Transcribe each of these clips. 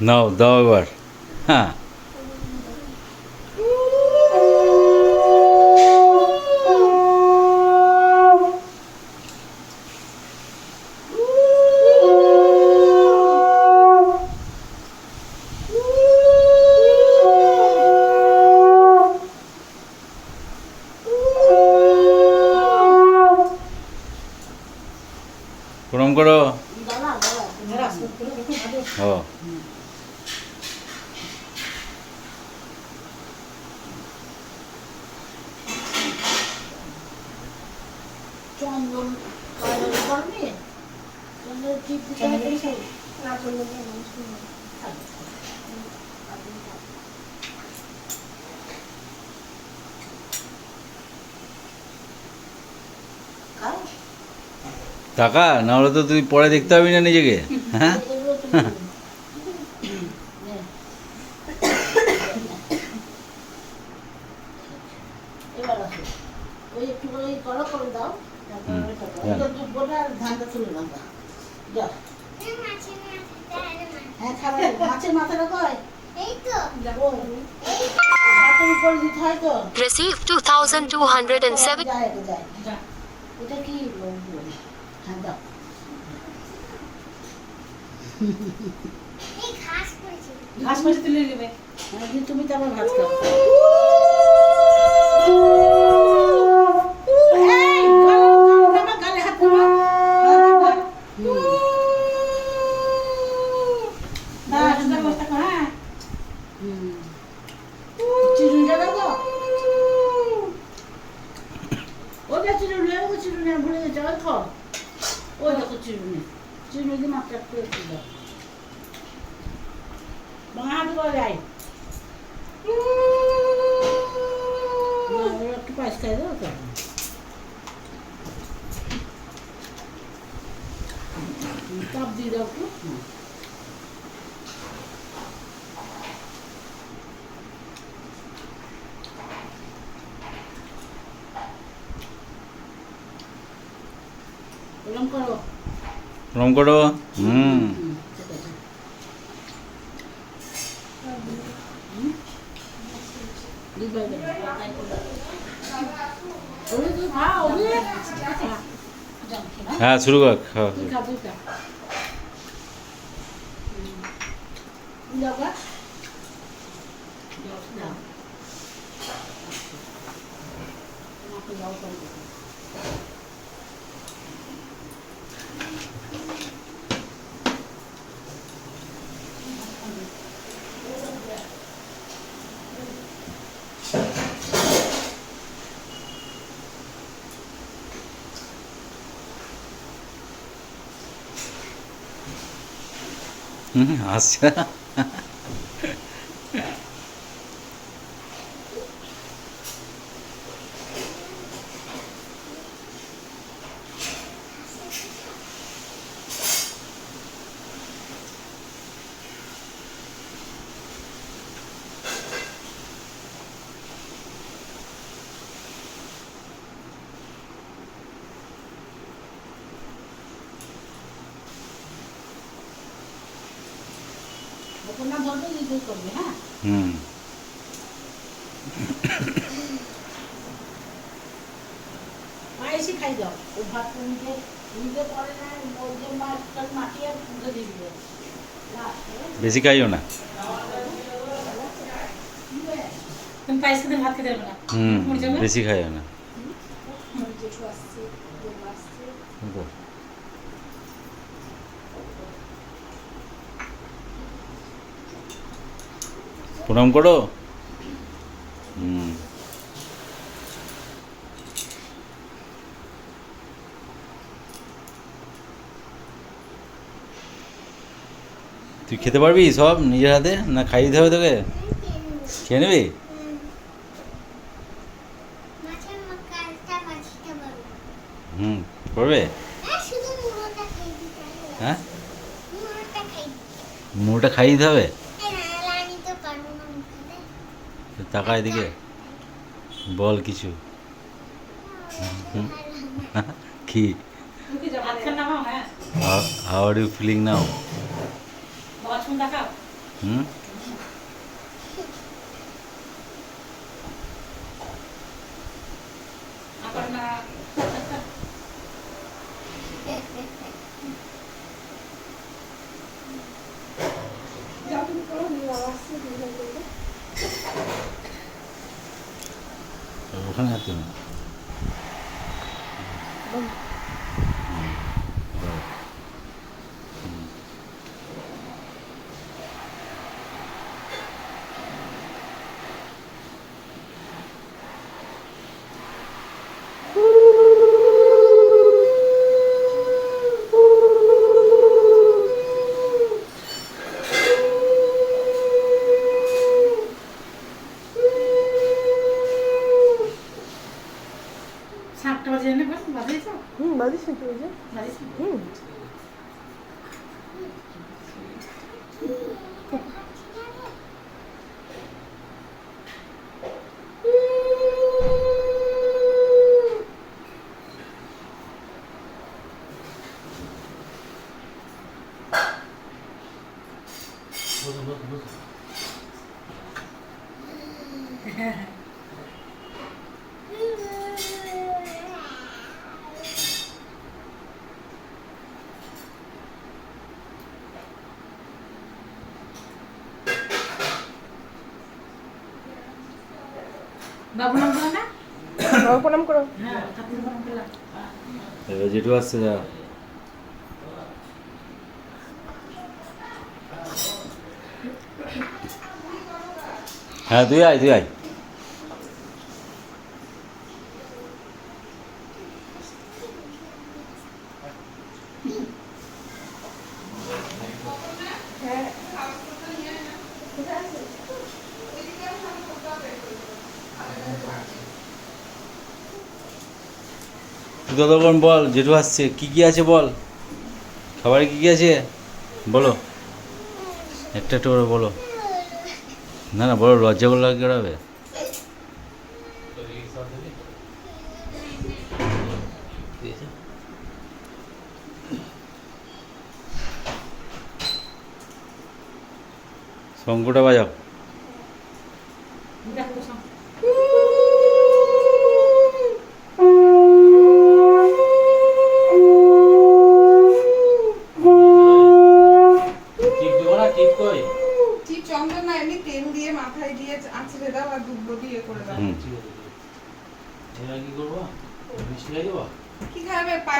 নাও দাও এবার হ্যাঁ চন্দন টিপ দিতে। টাকা নাহলে তো তুই পরে দেখতে পাবি না নিজেকে হ্যাঁ এগুলো তো নে। এবার আসো। ওই একটু করে এই কড়া করে দাও তারপরে হুম, ওইটা করো। হ্যাঁ। ওইটা দুধ বোটা আর ধানটা তুলে নাও গা। যাও। হ্যাঁ খাবার মাছের মাথাটা কয় ওই হাতের উপরে দিতে হয় তো Receive 2,207. যায় এটা কি? হ্যাঁ দাও। ঘাস মাছ তুলে নেবে। হ্যাঁ, তুমি তো আবার ভাত খাও এই, গালে- গালে- আমার গালে হাত দেবো। হুম। না সুন্দর বসে থাকো হ্যাঁ হুম। চিরুনিটা দেবো? ওটা চিরুনি, ওটা চিরুনি, আমি ভুলে গেছি, ওই। ওই চিরুনি। চিরুনি দিয়ে একটু একটু দাও। বাঁ হাত করে যাই। তো। কাপ দিয়ে দাও। হুম। এরকম করো প্রণাম করো হুম হুম, ঠিক আছে দুধ বাইরে ওরে তুই খা Uhum, Ásia. করবে হ্যাঁ? হুম। খাই দাও। ও ভাত নিজে নিজে করে না টাছ মাখিয়ে দিবে। বেশি খাইও না। তুমি পায়েস ভাত খেতে না? হুম বেশি খাইও না। প্রণাম করো। হুম। তুই খেতে পারবি সব নিজের হাতে? না খাইয়ে দিতে হবে তোকে? খেয়ে নিবি? হুম, করবে? হ্যাঁ? মুড়োটা খাইয়ে দিতে হবে। মুখে দিকে এদিকে। বল কিছু। কি? হাওয়ার how are you feeling now hmm? 嗯。হুম বাদিস না তুই যে বাজিয়েছ হুম বাবু প্রণাম করো। হ্যাঁ এবার যেটু আসছে যা। হ্যাঁ তুই আয় তুই আয়। তুই ততক্ষণ বল। জেঠু আসছে। কী কী আছে বল? খাবারে কী কী আছে? বলো। একটা একটা করে বলো। না না, বলো, লজ্জা বলে লাগে হবে শঙ্কুটা বাজাও।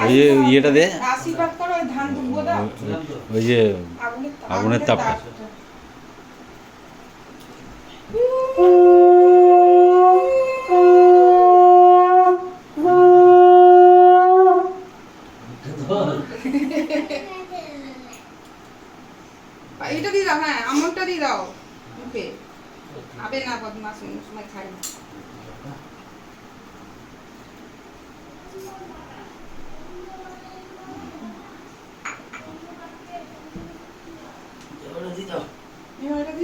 ওই যে ইয়েটা দে। আশীর্বাদ করো ওই ধান ওই- ওই যে আগুনের তাপটা। এইটা দিয়ে দাও হ্যাঁ আমনটা দিয়ে দাও। মুখে। আবে না বদমাস সময় খাই না এবারে দিয়ে দাও এবার এটা দিয়ে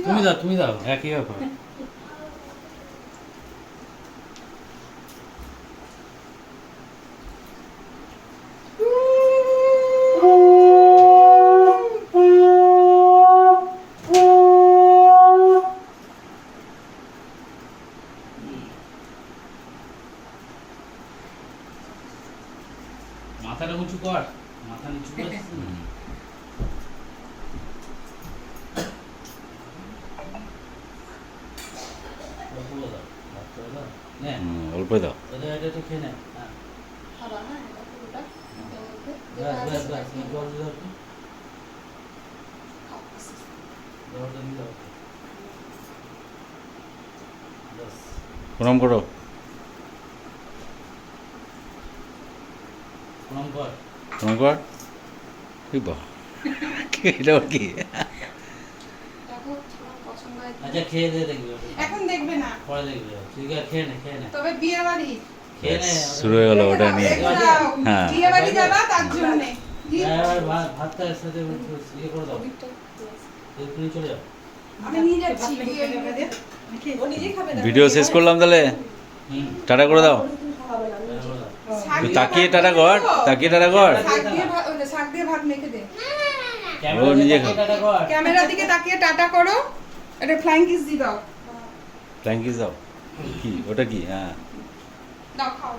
তুমি দাও তুমি দাও একই ব্যাপার? মাথাটা উঁচু কর মাথা নিচু কর হুম। অল্প দাও ভাত করে দাও নে হুম, অল্প দাও এটা এটা একটু খেয়ে নে হ্যাঁ ব্যাস ব্যাস ব্যাস জল দিয়ে দাও একটু। জলটা দিয়ে দাও ব্যাস প্রণাম করো প্রণাম কর প্রণাম কর কি বা এটা আবার কি আচ্ছা খেয়ে দিয়ে দেখবি। এখন দেখবে না। পরে দেখবি। ঠিক আছে খেয়ে নে খেয়ে নে। তবে বিয়ে বাড়ি খেয়ে নে। শুরু হয়ে গেল ওটা নিয়ে। হ্যাঁ। বিয়ে বাড়ি যাবা তার জন্যে। হ্যাঁ, এবার ভা- ভাতটা এর সাথে ইয়ে করে দাও। এক্ষুনি চলে যাও। আমি নিয়ে যাচ্ছি বিয়ে ও নিজে খাবে না ভিডিও শেষ করলাম তাহলে? টাটা করে দাও। তাকিয়ে টাটা কর তাকিয়ে টাটা কর। দে। নিজে ক্যামেরার দিকে তাকিয়ে টাটা করো। একটা ফ্লাইং কিস দিয়ে দাও ফ্ল্যাঙ্কিস দাও কি? ওটা কি? হ্যাঁ। দাও খাও